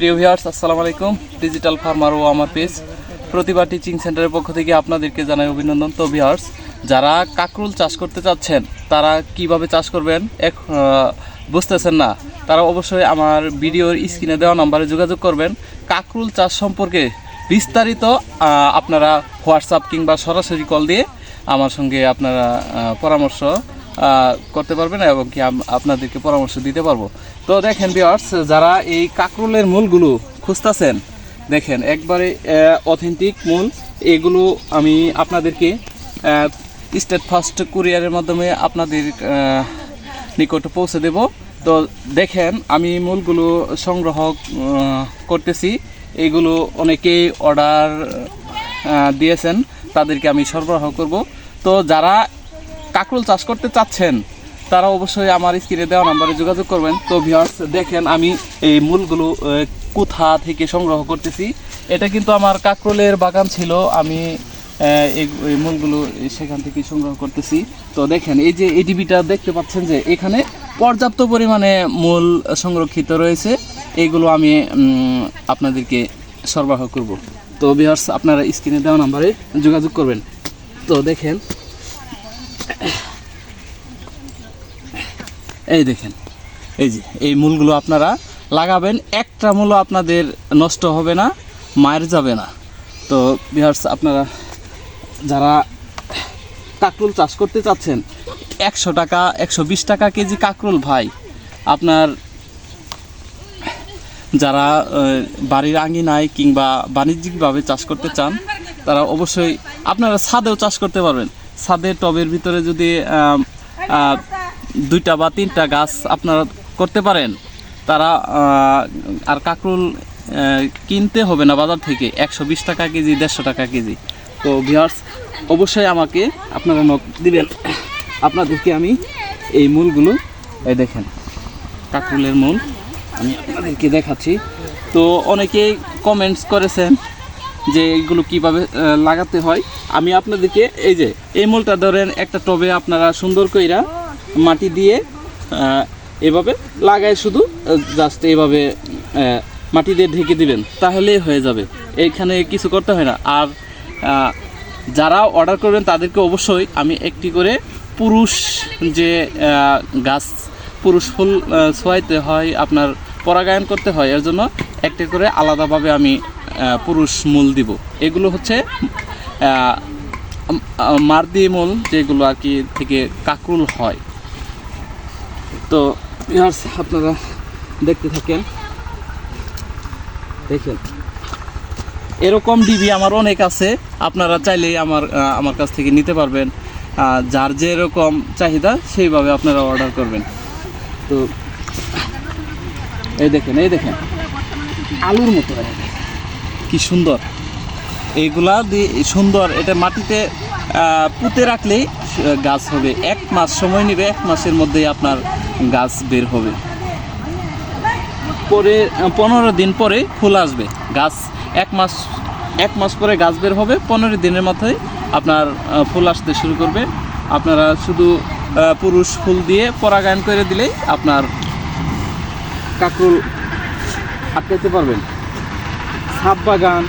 প্রিয় ভিউয়ার্স, আসসালামু আলাইকুম। ডিজিটাল ফার্মার ও আমার পেজ প্রতিভা টিচিং সেন্টারের পক্ষ থেকে আপনাদেরকে জানাই অভিনন্দন। তো ভিউয়ার্স, যারা কাকরুল চাষ করতে চাচ্ছেন, তারা কীভাবে চাষ করবেন এক বুঝতেছেন না? তারা অবশ্যই আমার ভিডিওর স্ক্রিনে দেওয়া নম্বরে যোগাযোগ করবেন। কাকরুল চাষ সম্পর্কে বিস্তারিত আপনারা হোয়াটসঅ্যাপ কিংবা সরাসরি কল দিয়ে আমার সঙ্গে আপনারা পরামর্শ করতে পারবেন এবং কি আপনাদেরকে পরামর্শ দিতে পারব। তো দেখেন বিয়ার্স যারা এই কাকরুলের মূলগুলো খুঁজতেছেন, দেখেন একবারে অথেন্টিক মূল, এগুলো আমি আপনাদেরকে স্টেট ফার্স্ট কুরিয়ারের মাধ্যমে আপনাদের নিকট পৌঁছে দেব। তো দেখেন আমি মূলগুলো সংগ্রহ করতেছি। এইগুলো অনেকেই অর্ডার দিয়েছেন, তাদেরকে আমি সরবরাহ করব। তো যারা কাকরুল চাষ করতে চাচ্ছেন, তারা অবশ্যই আমার স্ক্রিনে দেওয়া নাম্বারে যোগাযোগ করবেন। তো ভিউয়ার্স দেখেন, আমি এই মূলগুলো কোথা থেকে সংগ্রহ করতেছি। এটা কিন্তু আমার কাকরুলের বাগান ছিল, আমি এই মূলগুলো সেখান থেকে সংগ্রহ করতেছি। তো দেখেন, এই যে এডিবিটা দেখতে পাচ্ছেন যে, এখানে পর্যাপ্ত পরিমাণে মূল সংরক্ষিত রয়েছে। এইগুলো আমি আপনাদেরকে সরবরাহ করব। তো ভিউয়ার্স আপনারা স্ক্রিনে দেওয়া নাম্বারে যোগাযোগ করবেন। তো দেখেন এই দেখেন, এই যে, এই মূলগুলো আপনারা লাগাবেন, একটা মূলও আপনাদের নষ্ট হবে না, মায়ের যাবে না। তো বিহার্স আপনারা যারা কাকরুল চাষ করতে চাচ্ছেন, একশো টাকা, একশো বিশ টাকা কেজি কাকরুল ভাই, আপনার যারা বাড়ির আঙ্গিনায় কিংবা বাণিজ্যিকভাবে চাষ করতে চান, তারা অবশ্যই আপনারা ছাদেও চাষ করতে পারবেন। ছাদের টবের ভিতরে যদি দুইটা বা তিনটা গাছ আপনারা করতে পারেন, তারা আর কাকরুল কিনতে হবে না বাজার থেকে, একশো বিশ টাকা কেজি, দেড়শো টাকা কেজি। তো ভিউয়ার্স অবশ্যই আমাকে আপনারা নক দিবেন। আপনাদেরকে আমি এই মূলগুলো, এই দেখেন, কাকরুলের মূল, আমি আপনাদেরকে দেখাচ্ছি। তো অনেকেই কমেন্টস করেছেন যে এইগুলো কীভাবে লাগাতে হয়। আমি আপনাদেরকে এই যে এই মূলটা ধরেন একটা টবে আপনারা সুন্দর কইরা মাটি দিয়ে এভাবে লাগায় শুধু জাস্ট এইভাবে আহ, মাটি দিয়ে ঢেকে দিবেন তাহলেই হয়ে যাবে। এইখানে কিছু করতে হয় না। আর যারা অর্ডার করবেন তাদেরকে অবশ্যই আমি একটি করে পুরুষ যে গাছ পুরুষ ফুল ছোঁয়াইতে হয় আপনার পরাগায়ন করতে হয় এর জন্য একটি করে আলাদাভাবে আমি পুরুষ মূল দিব। এগুলো হচ্ছে মার্দি মূল যেগুলো আর কি থেকে কাকুল হয়। তো আপনারা দেখতে থাকেন। দেখেন। এরকম ডিবি আমার অনেক আছে। আপনারা চাইলেই আমার আমার কাছ থেকে নিতে পারবেন। যার যেরকম চাহিদা, সেইভাবে আপনারা অর্ডার করবেন। তো, এই দেখেন এই দেখেন। আলুর মতো। কি সুন্দর? এইগুলা সুন্দর, এটা মাটিতে পুঁতে রাখলেই গাছ হবে। এক মাস সময় নেবে, এক মাসের মধ্যেই আপনার গাছ বের হবে। পরে পনেরো দিন পরে ফুল আসবে। গাছ এক মাস এক মাস পরে গাছ বের হবে, পনেরো দিনের মধ্যেই আপনার ফুল আসতে শুরু করবে। আপনারা শুধু পুরুষ ফুল দিয়ে পরাগায়ন করে দিলেই আপনার কাকরুল আটকাতে পারবেন। ছাদ বাগান,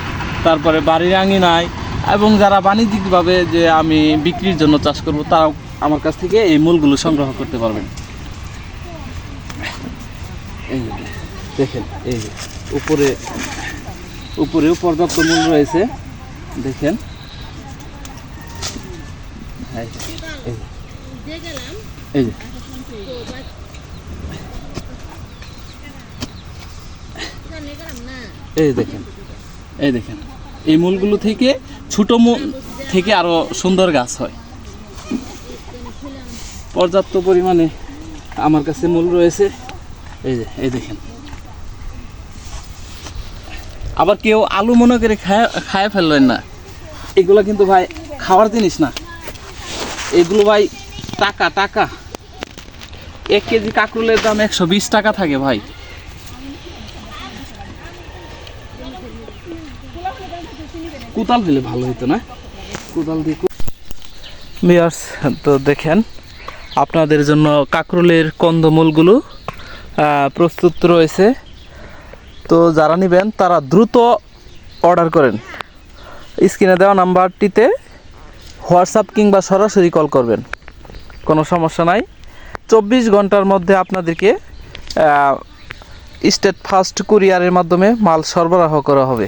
তারপরে বাড়ির আঙিনায় এবং যারা বাণিজ্যিকভাবে যে আমি বিক্রির জন্য চাষ করব, তারাও আমার কাছ থেকে এই মূলগুলো সংগ্রহ করতে পারবেন। এই দেখেন, এই উপরে উপরেও পর্যাপ্ত মূল রয়েছে, দেখেন। এই যে, এই দেখেন এই দেখেন, এই মূলগুলো থেকে ছোট মূল থেকে আরও সুন্দর গাছ হয়। পর্যাপ্ত পরিমাণে আমার কাছে মূল রয়েছে। এই যে, এই দেখেন। আবার কেউ আলু মনে করে খায় খায় ফেললেন না। এগুলো কিন্তু ভাই খাওয়ার জিনিস না। এগুলো ভাই টাকা টাকা। এক কেজি কাকরুলের দাম একশো বিশ টাকা থাকে ভাই। কোদাল হলে ভালো হতো না? কোদাল দিয়ে বিয়ার্স তো দেখেন, আপনাদের জন্য কাকরুলের কন্দমূলগুলো প্রস্তুত রয়েছে। তো যারা নেবেন, তারা দ্রুত অর্ডার করেন। স্ক্রিনে দেওয়া নাম্বারটিতে হোয়াটসঅ্যাপ কিংবা সরাসরি কল করবেন। কোনো সমস্যা নাই। চব্বিশ ঘণ্টার মধ্যে আপনাদেরকে স্টেট ফাস্ট কুরিয়ারের মাধ্যমে মাল সরবরাহ করা হবে।